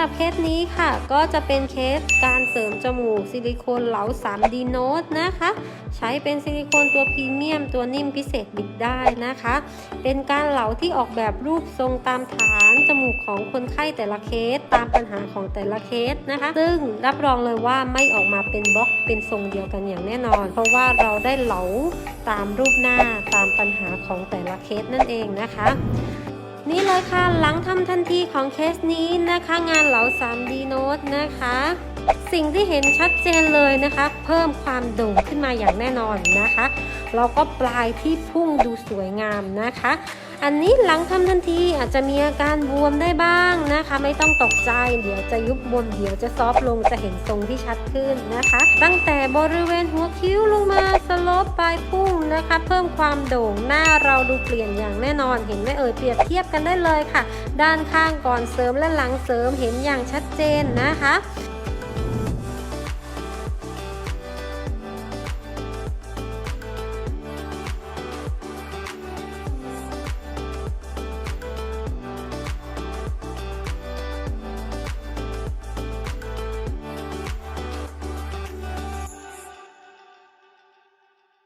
หรับเคสนี้ค่ะ ก็จะเป็นเคสการเสริมจมูกซิลิโคนเหลา 3D Note นะคะ ใช้เป็นซิลิโคนตัวพรีเมียมตัวนิ่มพิเศษบิดได้นะคะ เป็นการเหลาที่ออกแบบรูปทรงตามฐานจมูกของคนไข้แต่ละเคสตามปัญหาของแต่ละเคสนะคะ ซึ่งรับรองเลยว่าไม่ออกมาเป็นบล็อกเป็นทรงเดียวกันอย่างแน่นอน เพราะว่าเราได้เหลาตามรูปหน้าตามปัญหาของแต่ละเคสนั่นเองนะคะ นี่เลยค่ะหลังทำทันทีของเคสนี้นะคะ งานเหลา 3D Note นะคะ สิ่งที่เห็นชัดเจนเลยนะคะ เพิ่มความโด่งขึ้นมาอย่างแน่นอนนะคะแล้วก็ปลายที่พุ่งดูสวยงามนะคะ อันนี้หลังทำทันทีอาจจะมีอาการบวมได้บ้างนะคะ ไม่ต้องตกใจ เดี๋ยวจะยุบบวมเดี๋ยวจะซอฟต์ลงจะเห็นทรงที่ชัดขึ้นนะคะ ตั้งแต่บริเวณหัวคิ้วลงมา สโลปปลายพุ่งนะคะ เพิ่มความโด่งหน้าเราดูเปลี่ยนอย่างแน่นอนเห็นไหมเอ่ยเปรียบเทียบกันได้เลยค่ะ ด้านข้างก่อนเสริมและหลังเสริมเห็นอย่างชัดเจนนะคะ